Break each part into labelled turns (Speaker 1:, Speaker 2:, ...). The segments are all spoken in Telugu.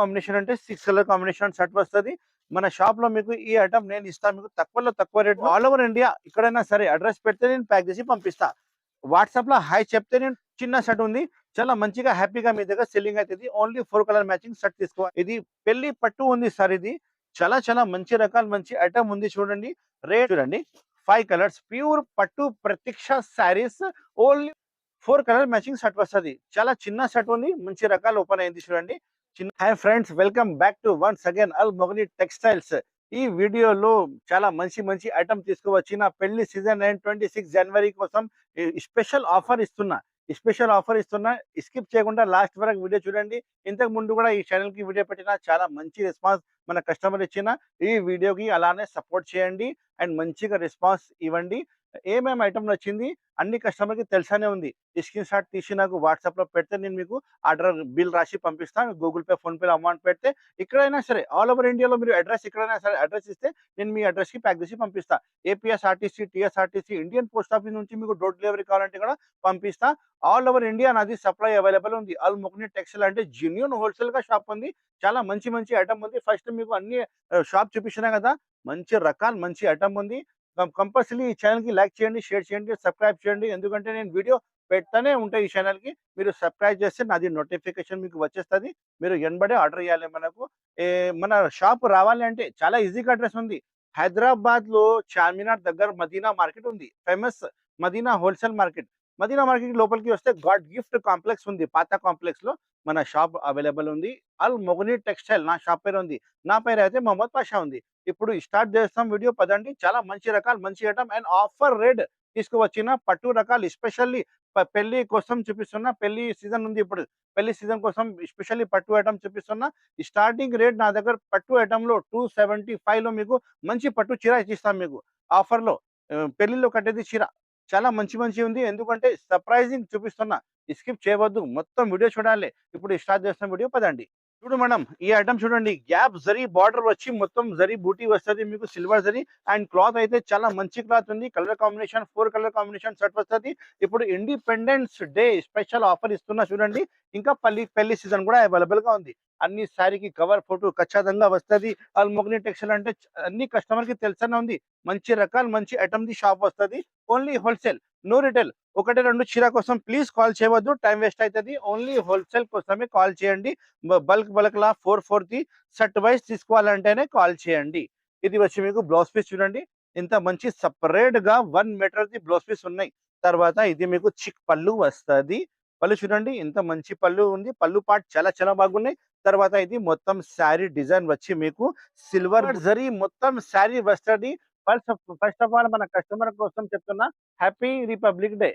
Speaker 1: కాంబినేషన్ అంటే సిక్స్ కలర్ కాంబినేషన్ షర్ట్ వస్తది. మన షాప్లో మీకు ఈ ఐటమ్ నేను ఇస్తాను. మీకు తక్కువలో తక్కువ రేట్ ఆల్ ఓవర్ ఇండియా ఎక్కడైనా సరే అడ్రస్ పెడితే నేను ప్యాక్ చేసి పంపిస్తా. వాట్సాప్లో హాయ్ చెప్తే నేను చిన్న షర్ట్ ఉంది. చాలా మంచిగా హ్యాపీగా మీ దగ్గర సెల్లింగ్ అవుతుంది only four colour matching shirt తీసుకో. ఇది పెళ్ళి పట్టు ఉంది సార్ ఇది. చాలా చాలా మంచి రకాలు మంచి ఐటమ్ ఉంది చూడండి. రేట్ చూడండి. ఫైవ్ కలర్స్ ప్యూర్ పట్టు ప్రత్యక్ష saris only four colour matching shirt వస్తుంది. చాలా చిన్న షర్ట్ ఉంది. మంచి రకాలు ఓపెన్ అయింది చూడండి. చిన్న hi friends welcome back to once again Al Mogani textiles ఈ వీడియోలో చాలా మంచి మంచి ఐటమ్ తీసుకువచ్చిన పెళ్ళి season and twenty six January కోసం స్పెషల్ ఆఫర్ ఇస్తున్నా. స్పెషల్ ఆఫర్ ఇస్తున్నా. స్కిప్ చేయకుండా లాస్ట్ వరకు వీడియో చూడండి. ఇంతకు ముందు కూడా ఈ ఛానల్కి వీడియో పెట్టిన చాలా మంచి రెస్పాన్స్ మన కస్టమర్ ఇచ్చిన. ఈ వీడియోకి అలానే సపోర్ట్ చేయండి. అండ్ మంచిగా రెస్పాన్స్ ఇవ్వండి. ఏమేమి ఐటమ్ నచ్చింది అన్ని కస్టమర్కి తెలిసానే ఉంది. ఈ స్క్రీన్ షాట్ తీసి నాకు వాట్సాప్లో పెడితే నేను మీకు ఆర్డర్ బిల్ రాసి పంపిస్తాను గూగుల్ పే ఫోన్పేలో అమౌంట్ పెడితే ఎక్కడైనా సరే ఆల్ ఓవర్ ఇండియాలో మీరు అడ్రస్ ఎక్కడైనా సరే అడ్రస్ ఇస్తే నేను మీ అడ్రస్కి ప్యాక్ చేసి పంపిస్తా. APSRTC TSRTC Indian post office నుంచి మీకు డోర్ డెలివరీ కావాలంటే కూడా పంపిస్తా. ఆల్ ఓవర్ ఇండియా నాది సప్లై అవైలబుల్ ఉంది. ఆల్ ముక్ని టెక్స్టైల్ అంటే జెన్యున్ హోల్సేల్గా షాప్ ఉంది. చాలా మంచి మంచి ఐటమ్ ఉంది. ఫస్ట్ మీకు అన్ని షాప్ చూపించినా కదా మంచి రకాలు మంచి ఐటమ్ ఉంది. కంపల్సరీ ఈ ఛానల్కి లైక్ చేయండి షేర్ చేయండి సబ్స్క్రైబ్ చేయండి. ఎందుకంటే నేను వీడియో పెడతానే ఉంటాయి ఈ ఛానల్కి మీరు సబ్స్క్రైబ్ చేస్తే నాది నోటిఫికేషన్ మీకు వచ్చేస్తుంది. మీరు ఎనబడే ఆర్డర్ చేయాలి మనకు. మన షాప్ రావాలి అంటే చాలా ఈజీగా అడ్రస్ ఉంది. హైదరాబాద్లో చార్మినార్ దగ్గర మదీనా మార్కెట్ ఉంది. Famous Madina wholesale market Madina market లోపలికి వస్తే గాడ్ గిఫ్ట్ కాంప్లెక్స్ ఉంది. పాత కాంప్లెక్స్లో మన షాప్ అవైలబుల్ ఉంది. అల్ మొగనీ టెక్స్టైల్ నా షాప్ పేరు ఉంది. నా పేరు అయితే మొహమ్మద్ పాషా ఉంది. ఇప్పుడు స్టార్ట్ చేస్తాం వీడియో పదండి. చాలా మంచి రకాలు మంచి ఐటమ్. అండ్ ఆఫర్ రేట్ తీసుకువచ్చిన పట్టు రకాలు ఎస్పెషల్లీ పెళ్ళి కోసం చూపిస్తున్నా పెళ్ళి సీజన్ ఉంది ఇప్పుడు. పెళ్ళి సీజన్ కోసం ఎస్పెషల్లీ పట్టు ఐటమ్ చూపిస్తున్నా స్టార్టింగ్ రేట్ నా దగ్గర పట్టు ఐటమ్లో టూ సెవెంటీ ఫైవ్లో మీకు మంచి పట్టు చీర ఇచ్చిస్తాం మీకు ఆఫర్లో పెళ్ళిలో కట్టేది చీర. చాలా మంచి మంచి ఉంది. ఎందుకంటే సర్ప్రైజింగ్ చూపిస్తున్నా. స్కిప్ చేయవద్దు. మొత్తం వీడియో చూడాలి. ఇప్పుడు స్టార్ట్ చేస్తున్న వీడియో పదండి. చూడు మేడం ఈ ఐటమ్ చూడండి. గ్యాప్ జరీ బార్డర్ వచ్చి మొత్తం జరీ బూటీ వస్తుంది మీకు సిల్వర్ జరీ. అండ్ క్లాత్ అయితే చాలా మంచి క్లాత్ ఉంది. Colour combination four colour combination shirt వస్తుంది. ఇప్పుడు ఇండిపెండెన్స్ డే స్పెషల్ ఆఫర్ ఇస్తున్నా చూడండి. ఇంకా పల్లి పెళ్ళి సీజన్ కూడా అవైలబుల్గా ఉంది. అన్ని శారీకి కవర్ ఫోటో ఖచ్చితంగా వస్తుంది. అల్మోగ్ని టెక్స్టైల్ అంటే అన్ని కస్టమర్కి తెలుసనే ఉంది. మంచి రకాలు మంచి ఐటమ్ ది షాప్ వస్తుంది. ఓన్లీ హోల్సేల్ నో రిటైల్ ఒకటి రెండు చీర కోసం ప్లీజ్ కాల్ చేయవద్దు. టైం వేస్ట్ అవుతుంది ఓన్లీ హోల్సేల్ కోసమే కాల్ చేయండి. Bulk bulk law four four the set wise తీసుకోవాలంటేనే call చేయండి. ఇది వచ్చి మీకు బ్లౌజ్ పీస్ చూడండి. ఇంత మంచి సపరేట్గా one metre the blouse piece ఉన్నాయి. తర్వాత ఇది మీకు చిక్ పళ్ళు వస్తది. పళ్ళు చూడండి. ఇంత మంచి పళ్ళు ఉంది. పళ్ళు పార్ట్ చాలా చాలా బాగున్నాయి. తర్వాత ఇది మొత్తం శారీ డిజైన్ వచ్చి మీకు సిల్వర్ జరీ మొత్తం శారీ వస్తుంది. ఫస్ట్ ఫస్ట్ ఆఫ్ ఆల్ మన కస్టమర్ కోసం చెప్తున్నా హ్యాపీ రిపబ్లిక్ డే.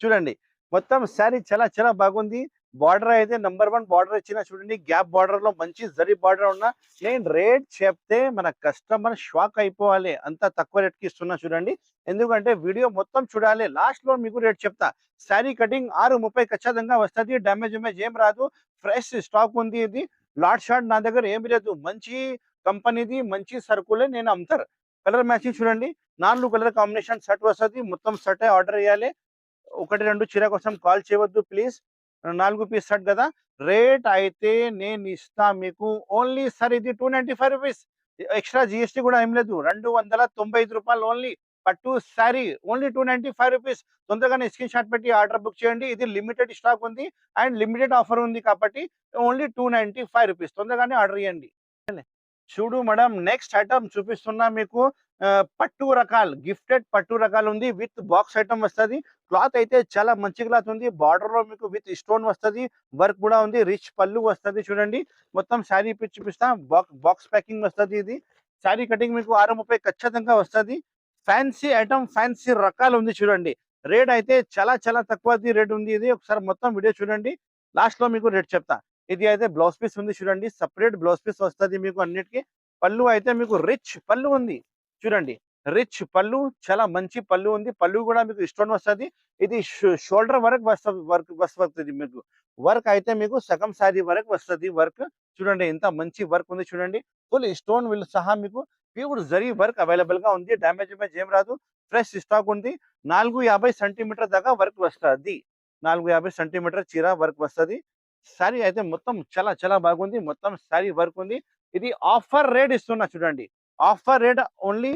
Speaker 1: చూడండి మొత్తం శారీ చాలా చాలా బాగుంది. బార్డర్ అయితే నంబర్ వన్ బార్డర్ ఇచ్చిన చూడండి గ్యాప్ బార్డర్లో మంచి జరి బార్డర్ ఉన్న. నేను రేట్ చెప్తే మన కస్టమర్ షాక్ అయిపోవాలి. అంత తక్కువ రేట్కి ఇస్తున్నా చూడండి. ఎందుకంటే వీడియో మొత్తం చూడాలి. లాస్ట్లో మీకు రేట్ చెప్తా. శారీ కటింగ్ ఆరు ముప్పై ఖచ్చితంగా వస్తుంది. డ్యామేజ్ ఉమేజ్ ఏం రాదు. ఫ్రెష్ స్టాక్ ఉంది ఇది. లాట్ షాట్ నా దగ్గర ఏం లేదు. మంచి కంపెనీది మంచి సరుకులే నేను అమ్ముతారు. కలర్ మ్యాచింగ్ చూడండి. నాలుగు కలర్ కాంబినేషన్ షర్ట్ వస్తుంది. మొత్తం షర్ట్ ఆర్డర్ చేయాలి. ఒకటి రెండు చీర కోసం కాల్ చేయవద్దు ప్లీజ్. నాలుగు పీస్ షర్ట్ కదా. రేట్ అయితే నేను ఇస్తా మీకు. ఓన్లీ సార్ ఇది two ninety five rupees. Extra GST కూడా ఏం లేదు. రెండు వందల తొంభై ఐదు రూపాయలు ఓన్లీ. పట్టు sari only two ninety five rupees. తొందరగానే స్క్రీన్ షాట్ పెట్టి ఆర్డర్ బుక్ చేయండి. ఇది లిమిటెడ్ స్టాక్ ఉంది. అండ్ లిమిటెడ్ ఆఫర్ ఉంది కాబట్టి only two ninety five rupees. తొందరగానే ఆర్డర్ చేయండి. చూడు మేడం నెక్స్ట్ ఐటమ్ చూపిస్తున్నా మీకు. పట్టు రకాలు గిఫ్టెడ్ పట్టు రకాలు ఉంది విత్ బాక్స్ ఐటమ్ వస్తుంది. క్లాత్ అయితే చాలా మంచి క్లాత్ ఉంది. బార్డర్లో మీకు విత్ స్టోన్ వస్తుంది వర్క్ కూడా ఉంది. రిచ్ పళ్ళు వస్తుంది చూడండి. మొత్తం శారీ పిచ్చి చూపిస్తా. బాక్స్ బాక్స్ ప్యాకింగ్ వస్తుంది ఇది. శారీ కటింగ్ మీకు ఆరు ముప్పై ఖచ్చితంగా వస్తుంది. ఫ్యాన్సీ ఐటమ్ ఫ్యాన్సీ రకాలు ఉంది చూడండి. రేట్ అయితే చాలా చాలా తక్కువ రేట్ ఉంది ఇది. ఒకసారి మొత్తం వీడియో చూడండి. లాస్ట్లో మీకు రేట్ చెప్తా. ఇది అయితే బ్లౌజ్ పీస్ ఉంది చూడండి. సపరేట్ బ్లౌజ్ పీస్ వస్తుంది మీకు అన్నిటికీ. పళ్ళు అయితే మీకు రిచ్ పళ్ళు ఉంది. చూడండి. రిచ్ పళ్ళు చాలా మంచి పళ్ళు ఉంది. పళ్ళు కూడా మీకు స్టోన్ వస్తుంది. ఇది షోల్డర్ వరకు వస్తుంది వర్క్ వస్తుంది మీకు. వర్క్ అయితే మీకు సగం శారీ వరకు వస్తుంది వర్క్ చూడండి ఎంత మంచి వర్క్ ఉంది చూడండి. ఫుల్ స్టోన్ విల్ సహా మీకు ప్యూర్ జరీ వర్క్ అవైలబుల్గా ఉంది. డ్యామేజ్ ఇమేజ్ ఏం రాదు. ఫ్రెష్ స్టాక్ ఉంది. నాలుగు యాభై సెంటీమీటర్ దాకా వర్క్ వస్తుంది. నాలుగు యాభై సెంటీమీటర్ చీర వర్క్ వస్తుంది. శారీ అయితే మొత్తం చాలా చాలా బాగుంది. మొత్తం శారీ వర్క్ ఉంది. ఇది ఆఫర్ రేట్ ఇస్తున్నా చూడండి. ఆఫర్ రేట్ ఓన్లీ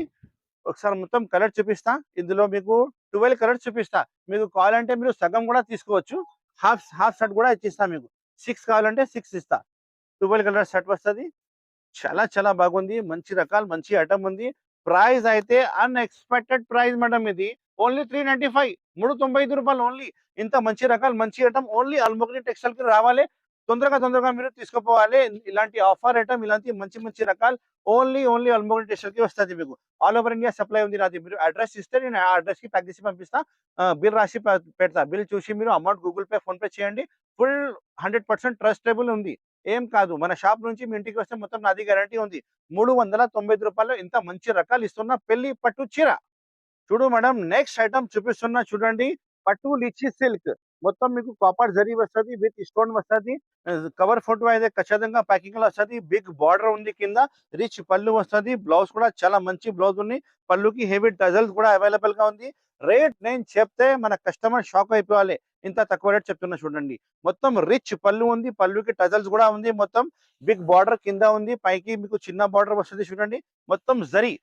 Speaker 1: ఒకసారి మొత్తం కలర్ చూపిస్తా. ఇందులో మీకు ట్వెల్వ్ కలర్స్ చూపిస్తా. మీకు కావాలంటే మీరు సగం కూడా తీసుకోవచ్చు. హాఫ్ హాఫ్ షర్ట్ కూడా ఇచ్చిస్తా మీకు. సిక్స్ కావాలంటే సిక్స్ ఇస్తా. ట్వెల్వ్ కలర్ షర్ట్ వస్తుంది. చాలా చాలా బాగుంది. మంచి రకాలు మంచి ఐటమ్ ఉంది. ప్రైస్ అయితే అన్ఎక్స్పెక్టెడ్ ప్రైస్ మేడం ఇది. ఓన్లీ త్రీ నైన్టీ ఫైవ్ మూడు తొంభై ఐదు రూపాయలు ఓన్లీ ఇంత మంచి రకాలు మంచి ఐటమ్ ఓన్లీ అల్మోగ్ని టెక్స్టైల్కి రావాలి. తొందరగా తొందరగా మీరు తీసుకుపోవాలి. ఇలాంటి ఆఫర్ ఐటమ్ ఇలాంటి మంచి మంచి రకాలు ఓన్లీ ఓన్లీ అల్మోగ్ని టెక్స్టైల్కి వస్తుంది మీకు. ఆల్ ఓవర్ ఇండియా సప్లై ఉంది నాది. మీరు అడ్రస్ ఇస్తే నేను ఆ అడ్రస్కి ప్యాక్ చేసి పంపిస్తా బిల్ రాసి పెడతా. బిల్ చూసి మీరు amount Google Pay PhonePe చేయండి. ఫుల్ హండ్రెడ్ పర్సెంట్ ట్రస్టబుల్ ఉంది. ఏం కాదు. మన షాప్ నుంచి మీ ఇంటికి వస్తే మొత్తం నాది గ్యారంటీ ఉంది. మూడు వందల తొంభై రూపాయలు ఇంత మంచి రకాలు ఇస్తున్న పెళ్ళి పట్టు చీర. చూడు మేడం నెక్స్ట్ ఐటమ్ చూపిస్తున్నా చూడండి. పట్టు లిచి సిల్క్. మొత్తం మీకు కాపర్ జరీ వస్తుంది విత్ స్టోన్ వస్తుంది కవర్ ఫోటో అయితే ఖచ్చితంగా ప్యాకింగ్లో వస్తుంది బిగ్ బార్డర్ ఉంది కింద రిచ్ పళ్ళు వస్తుంది బ్లౌజ్ కూడా చాలా మంచి బ్లౌజ్ ఉంది పళ్ళుకి హెవీ టజల్స్ కూడా అవైలబుల్గా ఉంది. రేట్ నేను చెప్తే మన కస్టమర్ షాక్ అయిపోవాలి. ఇంత తక్కువ రేట్ చెప్తున్నా చూడండి. మొత్తం రిచ్ పళ్ళు ఉంది పళ్ళుకి టజల్స్ కూడా ఉంది మొత్తం బిగ్ బార్డర్ కింద ఉంది పైకి మీకు చిన్న బార్డర్ వస్తుంది చూడండి. మొత్తం జరీ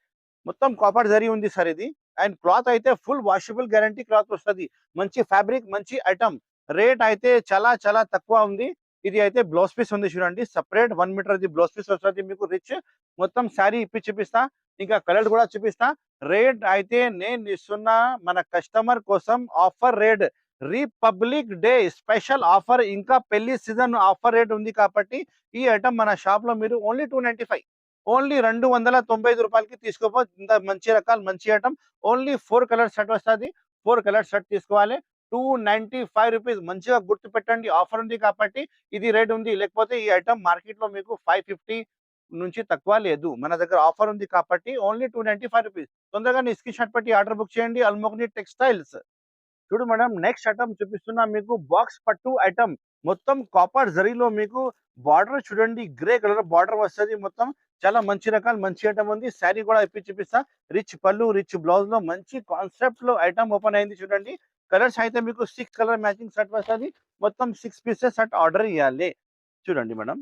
Speaker 1: మొత్తం కాపర్ జరీ ఉంది సార్ ఇది. అండ్ క్లాత్ అయితే ఫుల్ వాషబుల్ గ్యారంటీ క్లాత్ వస్తుంది. మంచి ఫ్యాబ్రిక్ మంచి ఐటమ్. రేట్ అయితే చాలా చాలా తక్కువ ఉంది. ఇది అయితే బ్లౌజ్ పీస్ ఉంది చూడండి. సపరేట్ వన్ మీటర్ ఇది బ్లౌజ్ పీస్ వస్తుంది. మీకు రిచ్ మొత్తం శారీ ఇప్పి చూపిస్తా. ఇంకా కలర్ కూడా చూపిస్తా. రేట్ అయితే నేను ఇస్తున్న మన కస్టమర్ కోసం offer rate. Republic day special offer. ఇంకా పెళ్ళి సీజన్ ఆఫర్ రేట్ ఉంది కాబట్టి ఈ ఐటమ్ మన షాప్లో మీరు only two ninety five. Only రెండు వందల తొంభై ఐదు రూపాయలకి తీసుకోపో ఇంత మంచి రకాలు మంచి item. Only four colour shirt వస్తుంది. ఫోర్ కలర్ షర్ట్ తీసుకోవాలి. టూ నైన్టీ ఫైవ్ రూపీస్ మంచిగా గుర్తు పెట్టండి. ఆఫర్ ఉంది కాబట్టి ఇది రేట్ ఉంది. లేకపోతే ఈ ఐటమ్ మార్కెట్లో మీకు ఫైవ్ ఫిఫ్టీ నుంచి తక్కువ లేదు. మన దగ్గర ఆఫర్ ఉంది కాబట్టి only two ninety five rupees. తొందరగా నీ స్క్రీన్ షాట్ పెట్టి ఆర్డర్ బుక్ చేయండి. అల్మోగ్ని టెక్స్టైల్స్. చూడు మేడం నెక్స్ట్ ఐటమ్ చూపిస్తున్నా మీకు. బాక్స్ పట్టు ఐటమ్. మొత్తం కాపర్ జరీలో మీకు బార్డర్ చూడండి గ్రే కలర్ బార్డర్ వస్తుంది. మొత్తం చాలా మంచి రకాలు మంచి ఐటమ్ ఉంది. శారీ కూడా ఇప్పి చూపిస్తా. రిచ్ పళ్ళు రిచ్ బ్లౌజ్లో మంచి కాన్సెప్ట్లో ఐటమ్ ఓపెన్ అయింది చూడండి. కలర్స్ అయితే మీకు సిక్స్ కలర్ మ్యాచింగ్ షర్ట్ వస్తుంది. మొత్తం సిక్స్ పీసెస్ షర్ట్ ఆర్డర్ ఇవ్వాలి చూడండి మేడం.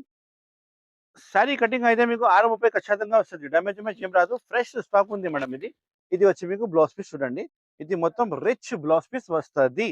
Speaker 1: శారీ కటింగ్ అయితే మీకు ఆరు ముప్పై ఖచ్చితంగా వస్తుంది. డ్యామేజ్ మ్యాచ్ ఏం రాదు. ఫ్రెష్ స్టాక్ ఉంది మేడం ఇది. ఇది వచ్చి మీకు బ్లౌజ్ పీస్ చూడండి. ఇది మొత్తం రిచ్ బ్లౌజ్ పీస్ వస్తుంది.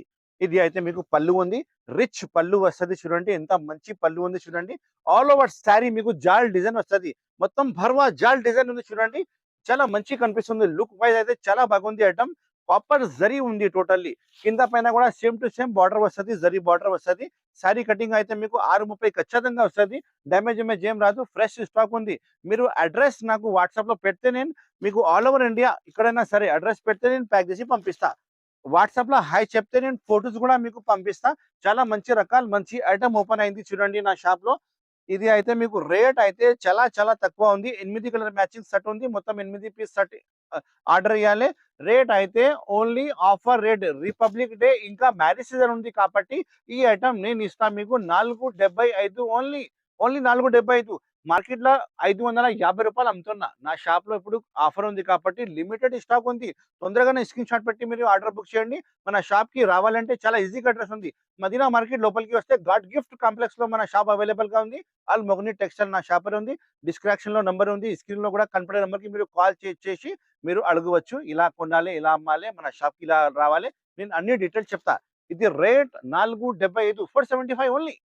Speaker 1: ఇది అయితే మీకు పళ్ళు ఉంది. రిచ్ పళ్ళు వస్తుంది చూడండి. ఎంత మంచి పళ్ళు ఉంది చూడండి. ఆల్ ఓవర్ శారీ మీకు జాల్ డిజైన్ వస్తుంది. మొత్తం భర్వా జాల్ డిజైన్ ఉంది చూడండి. చాలా మంచి కనిపిస్తుంది. లుక్ వైజ్ అయితే చాలా బాగుంది ఐటమ్ కాపర్ జరీ ఉంది టోటల్లీ కింద పైన కూడా సేమ్ టు సేమ్ బార్డర్ వస్తుంది. జరీ బార్డర్ వస్తుంది. శారీ కటింగ్ అయితే మీకు ఆరు ముప్పై ఖచ్చితంగా వస్తుంది. డ్యామేజ్ ఇమేజ్ ఏం రాదు. ఫ్రెష్ స్టాక్ ఉంది. మీరు అడ్రస్ నాకు వాట్సాప్లో పెడితే నేను మీకు ఆల్ ఓవర్ ఇండియా ఇక్కడైనా సరే అడ్రస్ పెడితే నేను ప్యాక్ చేసి పంపిస్తా. వాట్సాప్లో హాయ్ చెప్తే నేను ఫొటోస్ కూడా మీకు పంపిస్తా. చాలా మంచి రకాలు మంచి ఐటమ్ ఓపెన్ అయింది చూడండి నా షాప్లో ఇది అయితే మీకు రేట్ అయితే చాలా చాలా తక్కువ ఉంది. ఎనిమిది కలర్ మ్యాచింగ్ సెట్ ఉంది. మొత్తం ఎనిమిది పీస్ సెట్ ఆర్డర్ ఇవ్వాలి రేట్ అయితే only offer rate. Republic day ఇంకా మ్యారేజ్ సీజన్ ఉంది కాబట్టి ఈ ఐటమ్ నేను ఇస్తాను మీకు నాలుగు డెబ్బై ఐదు ఓన్లీ ఓన్లీ నాలుగు డెబ్బై ఐదు. మార్కెట్లో ఐదు వందల యాభై రూపాయలు అమ్ముతున్నా. నా షాప్లో ఇప్పుడు ఆఫర్ ఉంది కాబట్టి లిమిటెడ్ స్టాక్ ఉంది. తొందరగానే స్క్రీన్ షాట్ పెట్టి మీరు ఆర్డర్ బుక్ చేయండి. మన షాప్కి రావాలంటే చాలా ఈజీగా అడ్రస్ ఉంది. మదీనా మార్కెట్ లోపలికి వస్తే గాడ్ గిఫ్ట్ కాంప్లెక్స్లో మన షాప్ అవైలబుల్గా ఉంది. ఆల్ మొగని టెక్స్టైల్ నా షాప్ ఉంది. డిస్క్రిప్షన్లో నంబర్ ఉంది. స్క్రీన్లో కూడా కనపడే నెంబర్కి మీరు కాల్ చేసి మీరు అడగవచ్చు. ఇలా కొనాలి ఇలా అమ్మాలి మన షాప్కి ఇలా రావాలి. నేను అన్ని డీటెయిల్స్ చెప్తా. ఇది రేట్ నాలుగు డెబ్బై ఐదు ఫోర్ సెవెంటీ ఫైవ్ ఓన్లీ.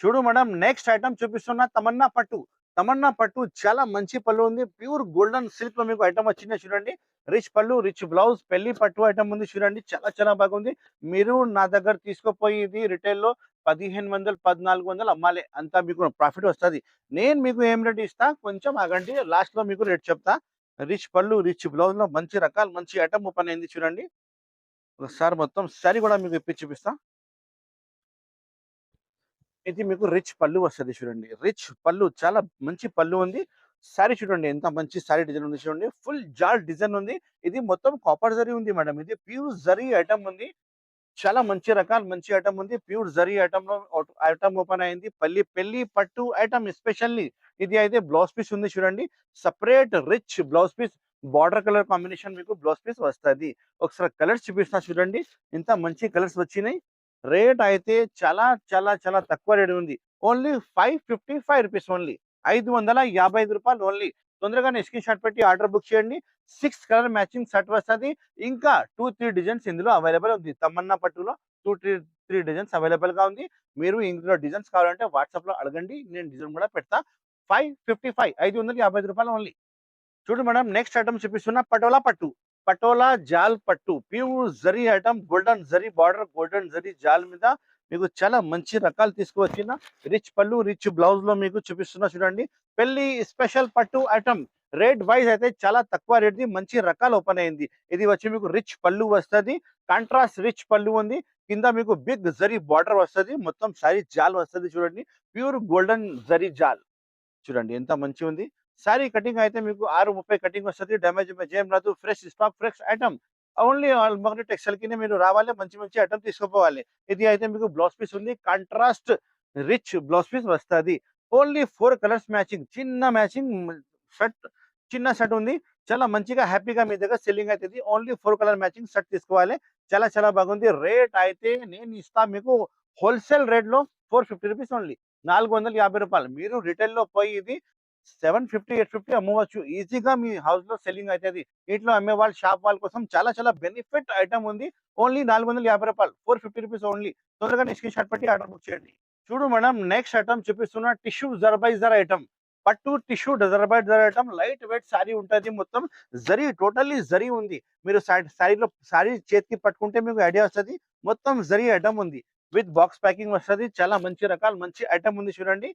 Speaker 1: చూడు మేడం నెక్స్ట్ ఐటమ్ చూపిస్తున్న తమన్నా పట్టు. తమన్నా పట్టు చాలా మంచి పళ్ళు ఉంది. ప్యూర్ గోల్డెన్ సిల్క్లో మీకు ఐటమ్ వచ్చింది చూడండి. రిచ్ పళ్ళు రిచ్ బ్లౌజ్ పెళ్ళి పట్టు ఐటమ్ ఉంది చూడండి. చాలా చాలా బాగుంది మీరు నా దగ్గర తీసుకుపోయి ఇది రిటైల్లో పదిహేను వందలు పద్నాలుగు వందలు అమ్మాలి. అంతా మీకు ప్రాఫిట్ వస్తుంది. నేను మీకు ఏం రేట్ ఇస్తా? కొంచెం ఆగండి. లాస్ట్లో మీకు రేట్ చెప్తా. రిచ్ పళ్ళు రిచ్ బ్లౌజ్లో మంచి రకాలు మంచి ఐటమ్ ఓపెన్ అయింది చూడండి. ఒకసారి మొత్తం శారీ కూడా మీకు ఇప్పి చూపిస్తా. ఇది మీకు రిచ్ పళ్ళు వస్తుంది చూడండి. రిచ్ పళ్ళు చాలా మంచి పళ్ళు ఉంది. శారీ చూడండి ఎంత మంచి శారీ డిజైన్ ఉంది చూడండి. ఫుల్ జాల్ డిజైన్ ఉంది. ఇది మొత్తం కాపర్ జరీ ఉంది మేడం. ఇది ప్యూర్ జరీ ఐటమ్ ఉంది. చాలా మంచి రకాలు మంచి ఐటమ్ ఉంది. ప్యూర్ జరీ ఐటమ్లో ఐటమ్ ఓపెన్ అయింది. పల్లి పెళ్ళి పట్టు ఐటమ్ ఎస్పెషల్లీ ఇది అయితే బ్లౌజ్ పీస్ ఉంది చూడండి. Separate rich blouse piece border colour combination మీకు బ్లౌజ్ పీస్ వస్తుంది. ఒకసారి కలర్స్ చూపిస్తున్నా చూడండి. ఇంత మంచి కలర్స్ వచ్చినాయి. రేట్ అయితే చాలా చాలా చాలా తక్కువ రేట్ ఉంది. Only five fifty five rupees only. ఐదు వందల యాభై ఐదు రూపాయలు ఓన్లీ. తొందరగానే స్క్రీన్ షాట్ పెట్టి ఆర్డర్ బుక్ చేయండి. సిక్స్ కలర్ మ్యాచింగ్ షర్ట్ వస్తుంది. ఇంకా టూ త్రీ డిజైన్స్ ఇందులో అవైలబుల్ ఉంది. తమ్మన్న పట్టులో టూ త్రీ త్రీ డిజైన్స్ అవైలబుల్గా ఉంది. మీరు ఇందులో డిజైన్స్ కావాలంటే వాట్సాప్లో అడగండి. నేను డిజైన్ కూడా పెడతా. ఫైవ్ ఫిఫ్టీ ఫైవ్ ఐదు వందల యాభై ఐదు రూపాయలు ఓన్లీ. చూడు మేడం నెక్స్ట్ ఐటమ్ చూపిస్తున్న పటోలా పట్టు. పటోలా జాల్ పట్టు. Pure zari item golden zari border golden zari జాల్ మీద మీకు చాలా మంచి రకాలు తీసుకువచ్చిన రిచ్ పళ్ళు రిచ్ బ్లౌజ్లో మీకు చూపిస్తున్నా చూడండి. పెళ్ళి స్పెషల్ పట్టు ఐటమ్. రేట్ వైజ్ అయితే చాలా తక్కువ రేట్ ది మంచి రకాలు ఓపెన్ అయింది. ఇది వచ్చి మీకు రిచ్ పళ్ళు వస్తుంది. కాంట్రాస్ట్ రిచ్ పళ్ళు ఉంది. కింద మీకు బిగ్ జరీ బార్డర్ వస్తుంది. మొత్తం సారీ జాల్ వస్తుంది చూడండి. ప్యూర్ గోల్డెన్ జరీ జాల్. చూడండి ఎంత మంచి ఉంది సారీ కటింగ్ అయితే మీకు ఆరు ముప్పై కటింగ్ వస్తుంది. డ్యామేజ్ ఏం రాదు. Fresh stock fresh item. Only almost textile కింద మీరు రావాలి. మంచి మంచి ఐటమ్ తీసుకుపోవాలి. ఇది అయితే మీకు బ్లౌజ్ పీస్ ఉంది. కాంట్రాస్ట్ రిచ్ బ్లౌజ్ పీస్ వస్తుంది. Only four colours matching. చిన్న మ్యాచింగ్ షర్ట్ చిన్న షర్ట్ ఉంది. చాలా మంచిగా హ్యాపీగా మీ దగ్గర సెల్లింగ్ అవుతుంది only four colour matching shirt తీసుకోవాలి. చాలా చాలా బాగుంది. రేట్ అయితే నేను ఇస్తా మీకు హోల్సేల్ రేట్లో ఫోర్ ఫిఫ్టీ రూపీస్ ఓన్లీ. నాలుగు వందల యాభై రూపాయలు. మీరు రిటైల్లో పోయి ఇది సెవెన్ ఫిఫ్టీ ఎయిట్ ఫిఫ్టీ అమ్మవచ్చు. ఈజీగా మీ హౌస్లో సెల్లింగ్ అవుతుంది ఇంట్లో అమ్మే వాళ్ళ షాప్ వాళ్ళ కోసం చాలా చాలా బెనిఫిట్ ఐటమ్ ఉంది. ఓన్లీ నాలుగు వందల యాభై రూపాయలు. Four fifty rupees only. తొందరగా స్క్రీన్ షాట్ పెట్టి ఆర్డర్ బుక్ చేయండి. చూడు మేడం నెక్స్ట్ ఐటమ్ చూపిస్తున్న టిష్యూ జర్బైజర్ ఐటమ్. పట్టు టిష్యూ జర్బైజర్ ఐటమ్. లైట్ వెయిట్ సారీ ఉంటుంది మొత్తం. జరీ టోటల్లీ జరీ ఉంది. మీరు సారీలో సారీ చేతికి పట్టుకుంటే మీకు ఐడియా వస్తుంది. మొత్తం జరీ ఐటమ్ ఉంది. విత్ బాక్స్ ప్యాకింగ్ వస్తుంది. చాలా మంచి రకాలు మంచి ఐటమ్ ఉంది చూడండి.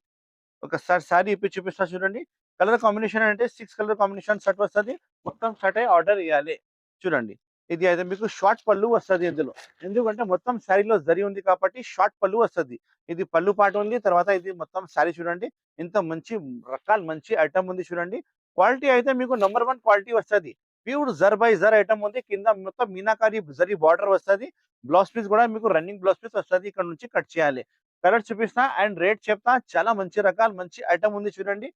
Speaker 1: ఒకసారి శారీ ఇప్పి చూపిస్తా చూడండి. కలర్ కాంబినేషన్ అంటే సిక్స్ కలర్ కాంబినేషన్ షర్ట్ వస్తుంది. మొత్తం షర్ట్ ఆర్డర్ ఇవ్వాలి చూడండి. ఇది అయితే మీకు షార్ట్ పళ్ళు వస్తుంది ఇందులో. ఎందుకంటే మొత్తం శారీలో జరి ఉంది కాబట్టి షార్ట్ పళ్ళు వస్తుంది. ఇది పళ్ళు పాట ఉంది. తర్వాత ఇది మొత్తం శారీ చూడండి. ఇంత మంచి రకాల మంచి ఐటమ్ ఉంది చూడండి. క్వాలిటీ అయితే మీకు నెంబర్ వన్ క్వాలిటీ వస్తుంది. ప్యూర్ జర్ బై జర్ ఐటమ్ ఉంది. కింద మొత్తం మీనాకారి జరీ బార్డర్ వస్తుంది. బ్లౌజ్ పీస్ కూడా మీకు రన్నింగ్ బ్లౌజ్ పీస్ వస్తుంది. ఇక్కడ నుంచి కట్ చేయాలి. కలర్ చూపిస్తా అండ్ రేట్ చెప్తా. చాలా మంచి రకాలు మంచి ఐటమ్ ఉంది చూడండి.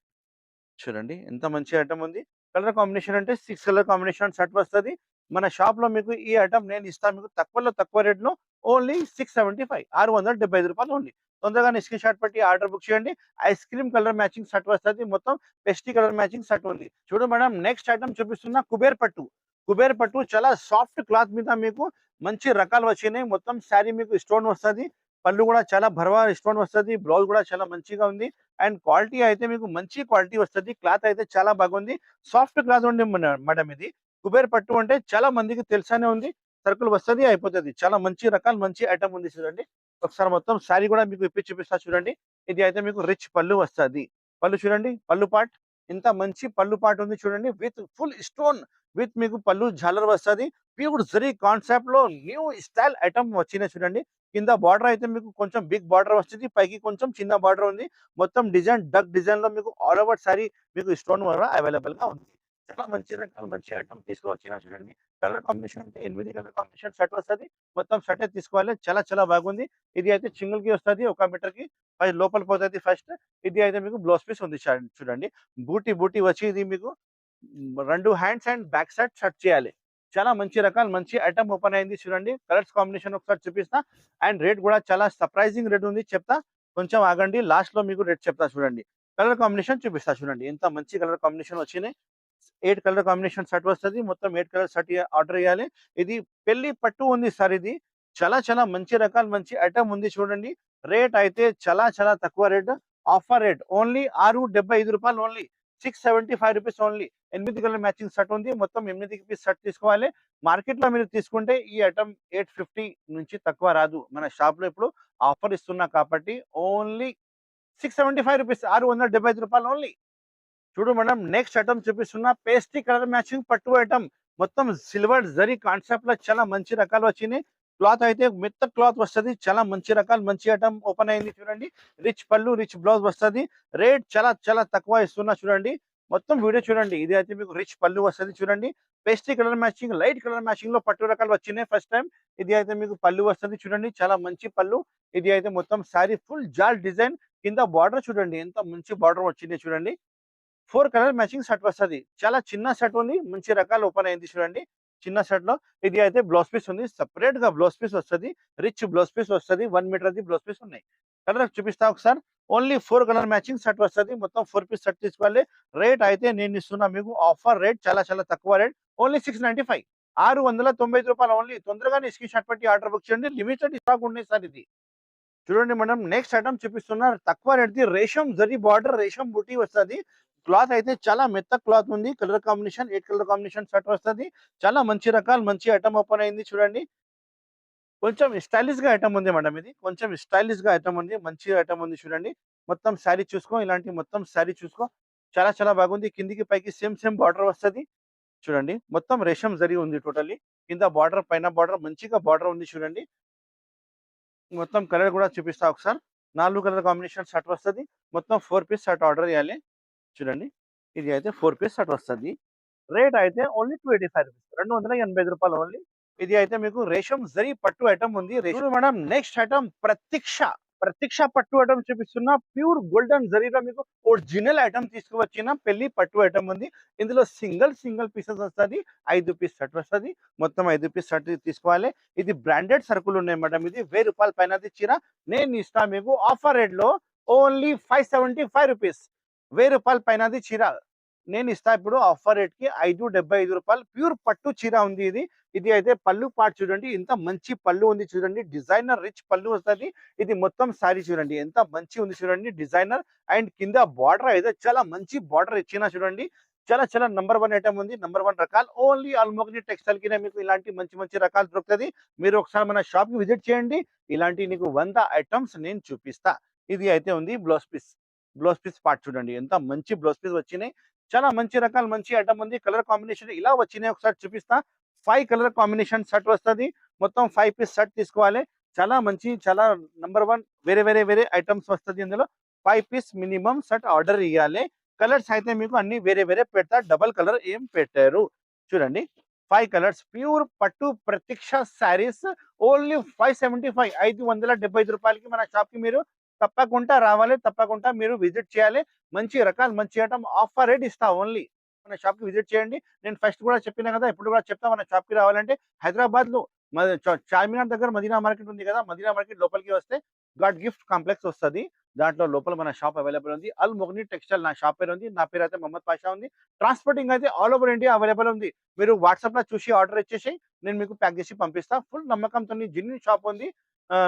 Speaker 1: చూడండి ఎంత మంచి ఐటమ్ ఉంది. కలర్ కాంబినేషన్ అంటే సిక్స్ కలర్ కాంబినేషన్ షర్ట్ వస్తుంది. మన షాప్లో మీకు ఈ ఐటమ్ నేను ఇస్తాను. మీకు తక్కువలో తక్కువ రేట్లో ఓన్లీ సిక్స్ సెవెంటీ ఫైవ్ ఆరు వందల డెబ్బై ఐదు రూపాయలు ఓన్లీ. తొందరగా స్క్రీన్ షాట్ పెట్టి ఆర్డర్ బుక్ చేయండి. Ice cream colour matching shirt వస్తుంది. మొత్తం పెస్టీ కలర్ మ్యాచింగ్ షర్ట్ ఉంది. చూడు మేడం నెక్స్ట్ ఐటమ్ చూపిస్తున్నా కుబేర్ పట్టు. కుబేర్ పట్టు చాలా సాఫ్ట్ క్లాత్ మీద మీకు మంచి రకాలు వచ్చినాయి. మొత్తం శారీ మీకు స్టోన్ వస్తుంది. పళ్ళు కూడా చాలా భర్వా స్టోన్ వస్తుంది బ్లౌజ్ కూడా చాలా మంచిగా ఉంది. అండ్ క్వాలిటీ అయితే మీకు మంచి క్వాలిటీ వస్తుంది. క్లాత్ అయితే చాలా బాగుంది. సాఫ్ట్ క్లాత్ ఉంది మేడం ఇది. కుబేర్ పట్టు అంటే చాలా మందికి తెలుసానే ఉంది. సరుకులు వస్తుంది అయిపోతుంది. చాలా మంచి రకాలు మంచి ఐటమ్ ఉంది చూడండి. ఒకసారి మొత్తం శారీ కూడా మీకు ఇప్పి చూపిస్తా చూడండి. ఇది అయితే మీకు రిచ్ పళ్ళు వస్తుంది. పళ్ళు చూడండి. పళ్ళు పాట్ ఇంత మంచి పళ్ళు పాట్ ఉంది చూడండి. విత్ ఫుల్ స్టోన్ విత్ మీకు పళ్ళు జాలర్ వస్తుంది. ప్యూర్ జరీ కాన్సెప్ట్లో న్యూ స్టైల్ ఐటమ్ వచ్చినాయి చూడండి. కింద బార్డర్ అయితే మీకు కొంచెం బిగ్ బార్డర్ వస్తుంది. పైకి కొంచెం చిన్న బార్డర్ ఉంది. మొత్తం డిజైన్ డక్ డిజైన్లో మీకు ఆల్ ఓవర్ సారీ మీకు స్టోన్ అవైలబుల్గా ఉంది. చాలా మంచి రకాల మంచి ఐటమ్ తీసుకువచ్చిన చూడండి. కలర్ కాంబినేషన్ అంటే ఎనిమిది కలర్ కాంబినేషన్ షర్ట్ వస్తుంది. మొత్తం షర్ట్ తీసుకోవాలి. చాలా చాలా బాగుంది. ఇది అయితే సింగిల్కి వస్తుంది. ఒక మీటర్కి లోపల పోతుంది ఫస్ట్. ఇది అయితే మీకు బ్లౌజ్ పీస్ ఉంది చూడండి. బూటీ బూటీ వచ్చి ఇది మీకు రెండు hands and back side shirt చేయాలి. చాలా మంచి రకాలు మంచి ఐటమ్ ఓపెన్ అయింది చూడండి. కలర్స్ కాంబినేషన్ ఒకసారి చూపిస్తా. అండ్ రేట్ కూడా చాలా సర్ప్రైజింగ్ రేట్ ఉంది చెప్తా. కొంచెం ఆగండి లాస్ట్లో మీకు రేట్ చెప్తా చూడండి. కలర్ కాంబినేషన్ చూపిస్తా చూడండి. ఎంత మంచి కలర్ కాంబినేషన్ వచ్చినాయి ఎయిట్ కలర్ కాంబినేషన్ షర్ట్ వస్తుంది. మొత్తం ఎయిట్ కలర్ షర్ట్ ఆర్డర్ చేయాలి. ఇది పెళ్ళి పట్టు ఉంది సార్ ఇది. చాలా చాలా మంచి రకాల మంచి ఐటమ్ ఉంది చూడండి. రేట్ అయితే చాలా చాలా తక్కువ రేట్. ఆఫర్ రేట్ ఓన్లీ ఆరు డెబ్బై ఐదు రూపాయలు only. Six seventy five rupees only. ఎనిమిది కలర్ మ్యాచింగ్ షర్ట్ ఉంది. మొత్తం ఎనిమిది పీస్ షర్ట్ తీసుకోవాలి. మార్కెట్లో మీరు తీసుకుంటే ఈ ఐటమ్ ఎయిట్ ఫిఫ్టీ నుంచి తక్కువ రాదు. మన షాప్లో ఇప్పుడు ఆఫర్ ఇస్తున్నా కాబట్టి only six seventy five rupees ఆరు వందల డెబ్బై ఐదు రూపాయలు ఓన్లీ. చూడు మేడం నెక్స్ట్ ఐటమ్ చూపిస్తున్నా పేస్టీ కలర్ మ్యాచింగ్ పట్టు ఐటమ్ మొత్తం సిల్వర్ జరీ కాన్సెప్ట్లో చాలా మంచి రకాలు వచ్చినాయి క్లాత్ అయితే మెత్త క్లాత్ వస్తుంది. చాలా మంచి రకాలు మంచి ఐటమ్ ఓపెన్ అయింది చూడండి. రిచ్ పళ్ళు రిచ్ బ్లౌజ్ వస్తుంది. రేట్ చాలా చాలా తక్కువ ఇస్తున్నా చూడండి. మొత్తం వీడియో చూడండి. ఇది అయితే మీకు రిచ్ పళ్ళు వస్తుంది చూడండి. Pastry colour matching light colour మ్యాచింగ్లో పట్టు రకాలు వచ్చినాయి ఫస్ట్ టైం ఇది అయితే మీకు పళ్ళు వస్తుంది చూడండి. చాలా మంచి పళ్ళు. ఇది అయితే మొత్తం శారీ ఫుల్ జాల్ డిజైన్ కింద బార్డర్ చూడండి. ఎంత మంచి బార్డర్ వచ్చింది చూడండి. ఫోర్ కలర్ మ్యాచింగ్ షర్ట్ వస్తుంది. చాలా చిన్న షర్ట్ ఉంది. మంచి రకాలు ఓపెన్ అయింది చూడండి. చిన్న షర్ట్లో. ఇది అయితే బ్లౌజ్ పీస్ ఉంది. సపరేట్గా బ్లౌజ్ పీస్ వస్తుంది. రిచ్ బ్లౌజ్ పీస్ వస్తుంది. One metre the blouse piece ఉన్నాయి. కలర్ చూపిస్తా ఒకసారి. Only four colour matching set వస్తుంది. మొత్తం ఫోర్ పీస్ షర్ట్ తీసుకోవాలి. రేట్ అయితే నేను ఇస్తున్నా మీకు. ఆఫర్ రేట్ చాలా చాలా తక్కువ rate only six ninety five ఆరు వందల తొంభై ఐదు రూపాయలు ఓన్లీ తొందరగానే స్క్రీన్ షాట్ పెట్టి ఆర్డర్ బుక్ చేయండి. లిమిటెడ్ స్టాక్ ఉన్నాయి సార్ ఇది. చూడండి మేడం. నెక్స్ట్ ఐటమ్ చూపిస్తున్నారు. తక్కువ రేట్ ది రేషం జరి బార్డర్ రేషం బుటీ వస్తుంది. క్లాత్ అయితే చాలా మెత్త క్లాత్ ఉంది. Colour combination eight colour combination shirt వస్తుంది. చాలా మంచి రకాలు మంచి ఐటమ్ ఓపెన్ అయింది చూడండి. కొంచెం స్టైలిష్గా ఐటమ్ ఉంది మేడం ఇది. కొంచెం స్టైలిష్గా ఐటమ్ ఉంది. మంచి ఐటమ్ ఉంది చూడండి. మొత్తం శారీ చూసుకో ఇలాంటి మొత్తం శారీ చూసుకో. చాలా చాలా బాగుంది. కిందికి పైకి సేమ్ సేమ్ బార్డర్ వస్తుంది. చూడండి. మొత్తం రేషం జరి ఉంది టోటల్లీ. కింద బార్డర్ పైన బార్డర్ మంచిగా బార్డర్ ఉంది చూడండి. మొత్తం కలర్ కూడా చూపిస్తా ఒకసారి. నాలుగు కలర్ కాంబినేషన్ షర్ట్ వస్తుంది. మొత్తం ఫోర్ పీస్ షర్ట్ ఆర్డర్ చేయాలి. చూడండి. ఇది అయితే ఫోర్ పీస్ అటు వస్తుంది. రేట్ అయితే only two eighty five rupees. రెండు వందల ఎనభై ఐదు రూపాయలు ఓన్లీ. ఇది అయితే మీకు రేషం జరీ పట్టు ఐటమ్ ఉంది. రేషం మేడం నెక్స్ట్ ఐటమ్ ప్రత్యక్ష ప్రత్యక్ష పట్టు ఐటమ్ చూపిస్తున్నా ప్యూర్ గోల్డెన్ జరీలో మీకు ఒరిజినల్ ఐటమ్ తీసుకువచ్చిన పెళ్ళి పట్టు ఐటమ్ ఉంది. ఇందులో సింగిల్ సింగిల్ పీసెస్ వస్తుంది. ఐదు పీస్ షర్ట్ వస్తుంది. మొత్తం ఐదు పీస్ షర్ట్ తీసుకోవాలి. ఇది బ్రాండెడ్ సరుకులు ఉన్నాయి మేడం. ఇది వెయ్యి రూపాయల పైన చీర. నేను ఇస్తా మీకు ఆఫర్ రేట్లో only five seventy five rupees. వెయ్యి రూపాయల పైన చీర. నేను ఇస్తా ఇప్పుడు ఆఫర్ రేట్కి ఐదు డెబ్బై ఐదు రూపాయలు. ప్యూర్ పట్టు చీర ఉంది ఇది. ఇది అయితే పళ్ళు పాటు చూడండి. ఇంత మంచి పళ్ళు ఉంది చూడండి. డిజైనర్ రిచ్ పళ్ళు వస్తుంది. ఇది మొత్తం సారీ చూడండి. ఎంత మంచి ఉంది చూడండి. డిజైనర్ అండ్ కింద బార్డర్ అయితే చాలా మంచి బార్డర్ ఇచ్చిన చూడండి. చాలా చాలా నంబర్ వన్ ఐటమ్ ఉంది. నంబర్ వన్ రకాలు. ఓన్లీ ఆల్మోగ్ని టెక్స్టైల్కి మీకు ఇలాంటి మంచి మంచి రకాలు దొరుకుతుంది. మీరు ఒకసారి మన షాప్కి విజిట్ చేయండి. ఇలాంటి నీకు వంద ఐటమ్స్ నేను చూపిస్తా. ఇది అయితే ఉంది blouse piece. Blouse piece part చూడండి. ఎంత మంచి బ్లౌజ్ పీస్ వచ్చినాయి. చాలా మంచి రకాలు మంచి ఐటమ్ ఉంది. కలర్ కాంబినేషన్ ఇలా వచ్చినాయి. ఒకసారి చూపిస్తా. ఫైవ్ కలర్ కాంబినేషన్ షర్ట్ వస్తుంది. మొత్తం ఫైవ్ పీస్ షర్ట్ తీసుకోవాలి. చాలా మంచి చాలా నంబర్ వన్ వేరే వేరే వేరే ఐటమ్స్ వస్తుంది ఇందులో. Five piece minimum shirt order ఇవ్వాలి కలర్స్ అయితే మీకు అన్ని వేరే వేరే పెడతా. డబల్ కలర్ ఏం పెట్టారు. చూడండి. Five colours. ప్యూర్ పట్టు ప్రత్యక్ష saris. Only five seventy five. ఐదు వందల డెబ్బై ఐదు రూపాయలకి మన షాప్కి మీరు తప్పకుండా రావాలి తప్పకుండా మీరు విజిట్ చేయాలి. మంచి రకాలు మంచి ఐటమ్ ఆఫర్ రేట్ ఇస్తా ఓన్లీ. మన షాప్కి విజిట్ చేయండి. నేను ఫస్ట్ కూడా చెప్పినా కదా ఇప్పుడు కూడా చెప్తా మన షాప్కి రావాలంటే హైదరాబాద్లో చార్మినార్ దగ్గర మదీనా మార్కెట్ ఉంది కదా మదీనా మార్కెట్ లోపలికి వస్తే గాడ్ గిఫ్ట్ కాంప్లెక్స్ వస్తుంది. దాంట్లో లోపల మన షాప్ అవైలబుల్ ఉంది. అల్ మొగ్ని టెక్స్టైల్ నా షాప్ పేరు ఉంది. నా పేరు అయితే మహమ్మద్ పాషా ఉంది. ట్రాన్స్పోర్టింగ్ అయితే ఆల్ ఓవర్ ఇండియా అవైలబుల్ ఉంది. మీరు వాట్సాప్లో చూసి ఆర్డర్ ఇచ్చేసి నేను మీకు ప్యాక్ చేసి పంపిస్తాను ఫుల్ నమ్మకంతో జిన్ని షాప్ ఉంది.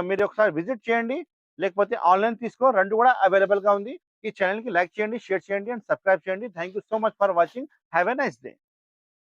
Speaker 1: మీరు ఒకసారి విజిట్ చేయండి. లేకపోతే ఆన్లైన్ తీసుకో రెండు కూడా అవైలబుల్గా ఉంది. ఈ ఛానల్కి లైక్ చేయండి షేర్ చేయండి అండ్ సబ్స్క్రైబ్ చేయండి. Thank you so much for watching. Have a nice day.